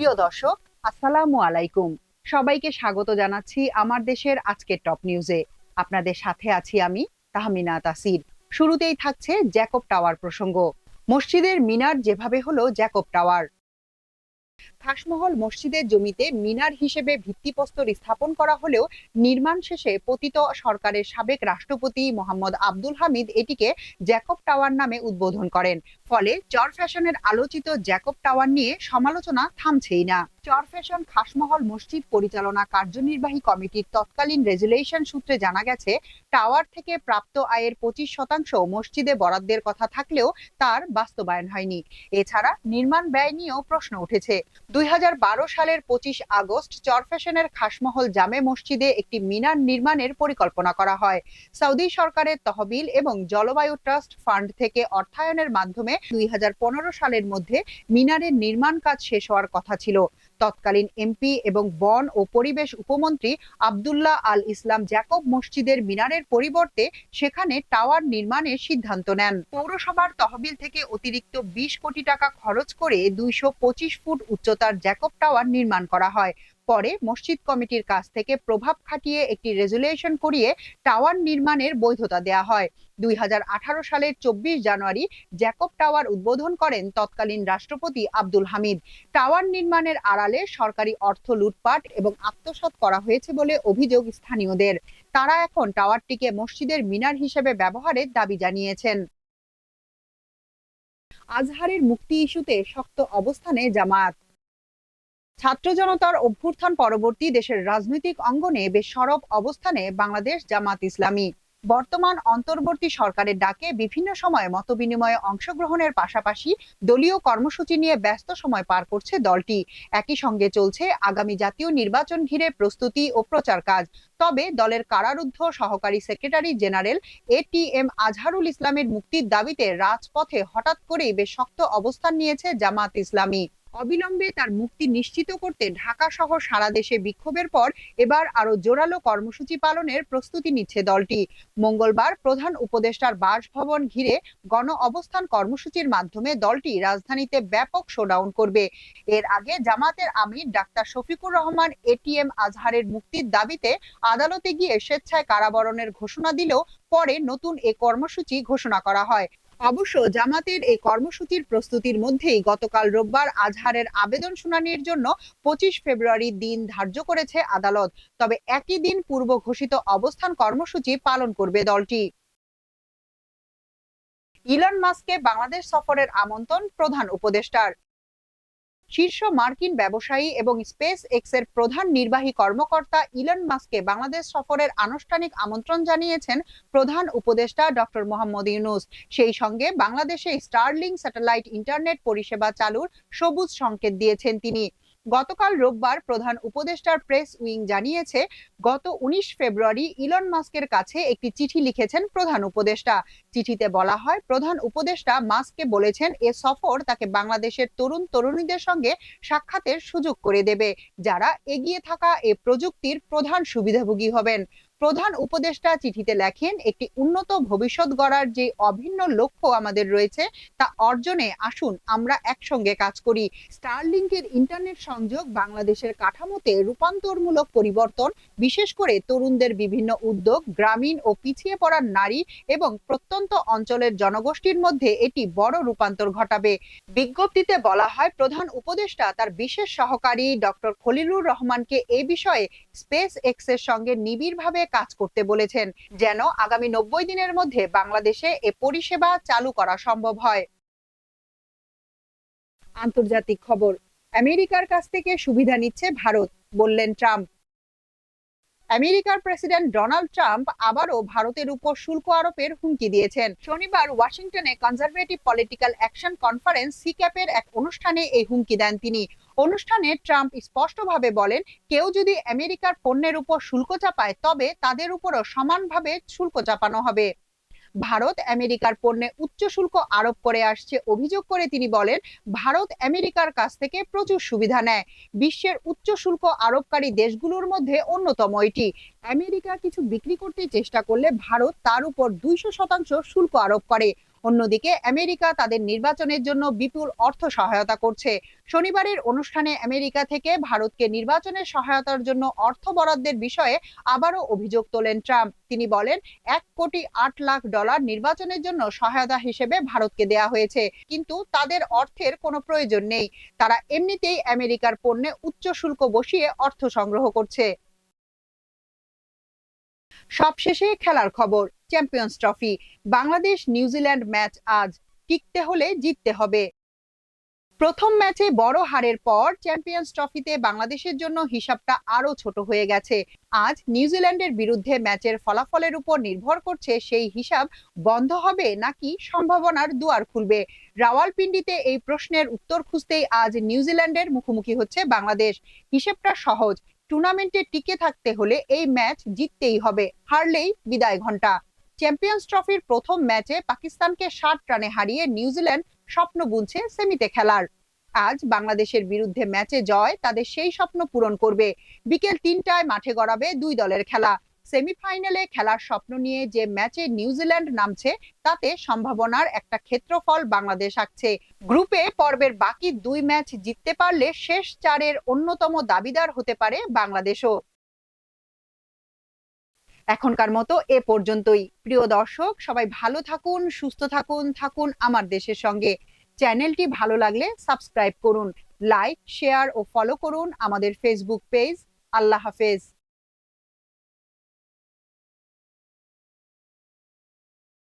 প্রিয় দর্শক, আসসালামু আলাইকুম। সবাইকে স্বাগত জানাচ্ছি আমার দেশের আজকের টপ নিউজে। আপনাদের সাথে আছি আমি তাহমিনা তাসির। শুরুতেই থাকছে জ্যাকব টাওয়ার প্রসঙ্গ। মসজিদের মিনার যেভাবে হলো জ্যাকব টাওয়ার খাসমহল মসজিদের জমিতে মিনার হিসেবে ভিত্তিপ্রস্তর স্থাপন করা হলেও নির্মাণ শেষে পতিত সরকারের সাবেক রাষ্ট্রপতি মোহাম্মদ আব্দুল হামিদ এটিকে জ্যাকব টাওয়ার নামে উদ্বোধন করেন। ফলে চর ফ্যাশনের আলোচিত জ্যাকব টাওয়ার নিয়ে সমালোচনা থামছেই না। চর ফ্যাশন খাসমহল মসজিদ পরিচালনা কার্যনির্বাহী কমিটির তৎকালীন রেজুলেশন সূত্রে জানা গেছে, টাওয়ার থেকে প্রাপ্ত আয়ের পঁচিশ শতাংশ মসজিদে বরাদ্দের কথা থাকলেও তার বাস্তবায়ন হয়নি। এছাড়া নির্মাণ ব্যয় নিয়েও প্রশ্ন উঠেছে। দুই সালের পঁচিশ আগস্ট চরফ্যাশনের খাসমহল জামে মসজিদে একটি মিনার নির্মাণের পরিকল্পনা করা হয়। সৌদি সরকারের তহবিল এবং জলবায়ু ট্রাস্ট ফান্ড থেকে অর্থায়নের মাধ্যমে দুই হাজার পনেরো সালের মধ্যে মিনারের নির্মাণ কাজ শেষ হওয়ার কথা ছিল। তৎকালীন এমপি এবং বন ও পরিবেশ উপমন্ত্রী আবদুল্লাহ আল ইসলাম জ্যাকব মসজিদের মিনারের পরিবর্তে সেখানে টাওয়ার নির্মাণের সিদ্ধান্ত নেন। পৌরসভার তহবিল থেকে অতিরিক্ত বিশ কোটি টাকা খরচ করে দুইশো পঁচিশ ফুট উচ্চতার জ্যাকব টাওয়ার নির্মাণ করা হয়। পরে মসজিদ কমিটির কাছ থেকে প্রভাব খাটিয়ে একটি রেজুলেশন করিয়ে টাওয়ার নির্মাণের বৈধতা দেয়া হয়। দুই সালের চব্বিশ জানুয়ারি জ্যাকব টাওয়ার উদ্বোধন করেন তৎকালীন রাষ্ট্রপতি আব্দুল হামিদ। টাওয়ার নির্মাণের আড়ালে সরকারি অর্থ লুটপাট এবং আত্মসাৎ করা হয়েছে বলে অভিযোগ স্থানীয়দের। তারা এখন টাওয়ারটিকে মসজিদের মিনার হিসেবে ব্যবহারের দাবি জানিয়েছেন। আজহারের মুক্তি ইস্যুতে শক্ত অবস্থানে জামায়াত। ছাত্র জনতার অভ্যুত্থান পরবর্তী দেশের রাজনৈতিক অঙ্গনে বেশ সরব অবস্থানে বাংলাদেশ জামাত ইসলামী। বর্তমান অন্তর্বর্তী সরকারের ডাকে বিভিন্ন সময়ে মতবিনিময়ে অংশগ্রহণের পাশাপাশি দলীয় কর্মসূচি নিয়ে ব্যস্ত সময় পার করছে দলটি। একই সঙ্গে চলছে আগামী জাতীয় নির্বাচন ঘিরে প্রস্তুতি ও প্রচার কাজ। তবে দলের কারারুদ্ধ সহকারী secretary general A T M Azharul ইসলামের মুক্তির দাবিতে রাজপথে হঠাৎ করেই বেশ শক্ত অবস্থান নিয়েছে জামাত ইসলামী। অবিলম্বে তার মুক্তি নিশ্চিত করতে ঢাকা সহ সারা দেশে বিক্ষোভের পর এবার আরও জোরালো কর্মসূচি পালনের প্রস্তুতি নিচ্ছে দলটি। মঙ্গলবার প্রধান উপদেষ্টার বাসভবন ঘিরে গণ অবস্থান কর্মসূচির মাধ্যমে দলটি রাজধানীতে ব্যাপক শোডাউন করবে। এর আগে জামাতের আমির doctor Shafiqur Rahman A T M আজহারের মুক্তির দাবিতে আদালতে গিয়ে স্বেচ্ছায় কারাবরণের ঘোষণা দিলেও পরে নতুন এ কর্মসূচি ঘোষণা করা হয়। অবশ্য জামাতের এই কর্মসূচির প্রস্তুতির মধ্যেই গতকাল রোববার আজহারের আবেদন শুনানির জন্য পঁচিশ ফেব্রুয়ারি দিন ধার্য করেছে আদালত। তবে একই দিন পূর্ব ঘোষিত অবস্থান কর্মসূচি পালন করবে দলটি। ইলন মাস্ককে বাংলাদেশ সফরের আমন্ত্রণ প্রধান উপদেষ্টার। শীর্ষ মার্কিন ব্যবসায়ী এবং স্পেস এক্সের প্রধান নির্বাহী কর্মকর্তা ইলন মাস্ককে বাংলাদেশ সফরের আনুষ্ঠানিক আমন্ত্রণ জানিয়েছেন প্রধান উপদেষ্টা ডক্টর মোহাম্মদ ইউনুস। সেই সঙ্গে বাংলাদেশে স্টারলিং স্যাটেলাইট ইন্টারনেট পরিষেবা চালুর সবুজ সংকেত দিয়েছেন তিনি। গতকাল রোববার প্রধান উপদেষ্টার প্রেস উইং জানিয়েছে, গত উনিশ ফেব্রুয়ারি ইলন মাস্কের কাছে একটি চিঠি লিখেছেন প্রধান উপদেষ্টা। চিঠিতে বলা হয়, প্রধান উপদেষ্টা মাস্ককে বলেছেন এ সফর তাকে বাংলাদেশের তরুণ তরুণীদের সঙ্গে সাক্ষাতের সুযোগ করে দেবে, যারা এগিয়ে থাকা এ প্রযুক্তির প্রধান সুবিধাভোগী হবেন। প্রধান উপদেষ্টা চিঠিতে লেখেন, একটি উন্নত ভবিষ্যৎ গড়ার যে অভিন্ন লক্ষ্য আমাদের রয়েছে, তা অর্জনে আসুন, আমরা একসঙ্গে কাজ করি। স্টারলিংকের ইন্টারনেট সংযোগ বাংলাদেশের কাঠামোতে রূপান্তরমূলক পরিবর্তন, বিশেষ করে তরুণদের বিভিন্ন উদ্যোগ, গ্রামীণ ও পিছিয়ে পড়ার নারী এবং প্রত্যন্ত অঞ্চলের জনগোষ্ঠীর মধ্যে এটি বড় রূপান্তর ঘটাবে। বিজ্ঞপ্তিতে বলা হয়, প্রধান উপদেষ্টা তার বিশেষ সহকারী ডক্টর খলিলুর রহমানকে এ বিষয়ে স্পেস এক্সের সঙ্গে নিবিড়ভাবে কাজ করতে বলেছেন, যেন আগামী নব্বই দিনের মধ্যে বাংলাদেশে এ পরিষেবা চালু করা সম্ভব হয়। আন্তর্জাতিক খবর, আমেরিকার কাছ থেকে সুবিধা নিচ্ছে ভারত, বললেন ট্রাম্প। আমেরিকার প্রেসিডেন্ট ডোনাল্ড ট্রাম্প আবারও ভারতের উপর শুল্ক আরোপের হুমকি দিয়েছেন। শনিবার ওয়াশিংটনে কনজারভেটিভ পলিটিক্যাল অ্যাকশন কনফারেন্স, সিক্যাপের এক অনুষ্ঠানে এই হুমকি দেন তিনি। অনুষ্ঠানে ট্রাম্প স্পষ্টভাবে বলেন, কেউ যদি আমেরিকার পণ্যের উপর শুল্ক চাপায়, তবে তাদের উপরও সমানভাবে শুল্ক চাপানো হবে। ভারত আমেরিকার পণ্যে উচ্চ শুল্ক আরোপ করে আসছে অভিযোগ করে তিনি বলেন, ভারত আমেরিকার কাছ থেকে প্রচুর সুবিধা নেয়। বিশ্বের উচ্চ শুল্ক আরোপকারী দেশগুলোর মধ্যে অন্যতম এটি। আমেরিকা কিছু বিক্রি করতে চেষ্টা করলে ভারত তার উপর দুইশো শতাংশ শুল্ক আরোপ করে। অন্যদিকে আমেরিকা তাদের নির্বাচনের জন্য বিপুল অর্থ সহায়তা করছে। শনিবারের অনুষ্ঠানে আমেরিকা থেকে ভারতকে নির্বাচনের সহায়তার জন্য অর্থ বরাদ্দের বিষয়ে আবারও অভিযোগ তোলেন ট্রাম্প। তিনি বলেন, এক কোটি আট লাখ ডলার নির্বাচনের জন্য সহায়তা হিসেবে ভারতকে দেয়া হয়েছে, কিন্তু তাদের অর্থের কোনো প্রয়োজন নেই। তারা এমনিতেই আমেরিকার পণ্যে উচ্চ শুল্ক বসিয়ে অর্থ সংগ্রহ করছে। সবশেষে খেলার খবর। Champions trophy Bangladesh New Zealand match আজ টিকতে হলে জিততে হবে। প্রথম ম্যাচে বড় হারের পর চ্যাম্পিয়ন্স ট্রফিতে বাংলাদেশের জন্য হিসাবটা আরও ছোট হয়ে গেছে। আজ নিউজিল্যান্ডের বিরুদ্ধে ম্যাচের ফলাফলের উপর নির্ভর করছে সেই হিসাব বন্ধ হবে নাকি সম্ভাবনার দুয়ার খুলবে? রাওয়ালপিন্ডিতে এই প্রশ্নের উত্তর খুঁজতেই আজ নিউজিল্যান্ডের মুখোমুখি হচ্ছে বাংলাদেশ। হিসেবটা সহজ টুর্নামেন্টে টিকে থাকতে হলে এই ম্যাচ জিততেই হবে, হারলেই বিদায় ঘণ্টা চ্যাম্পিয়ন্স ট্রফির প্রথম ম্যাচে পাকিস্তানকে ষাট রানে হারিয়ে নিউজিল্যান্ড স্বপ্ন বুনছে সেমিতে খেলার। আজ বাংলাদেশের বিরুদ্ধে ম্যাচে জয় তাদের সেই স্বপ্ন পূরণ করবে। বিকেল তিনটায় মাঠে গড়াবে দুই দলের খেলা। সেমিফাইনালে খেলার স্বপ্ন নিয়ে যে ম্যাচে নিউজিল্যান্ড নামছে, তাতে সম্ভাবনার একটা ক্ষেত্রফল বাংলাদেশ আঁকছে। গ্রুপে পর্বের বাকি দুই ম্যাচ জিততে পারলে শেষ চারের অন্যতম দাবিদার হতে পারে বাংলাদেশও। এখনকার মতো এ পর্যন্তই। প্রিয় দর্শক, সবাই ভালো থাকুন, সুস্থ থাকুন থাকুন আমার দেশের সঙ্গে। চ্যানেলটি ভালো লাগলে সাবস্ক্রাইব করুন, লাইক, শেয়ার ও ফলো করুন আমাদের ফেসবুক পেজ আল্লাহ হাফেজ।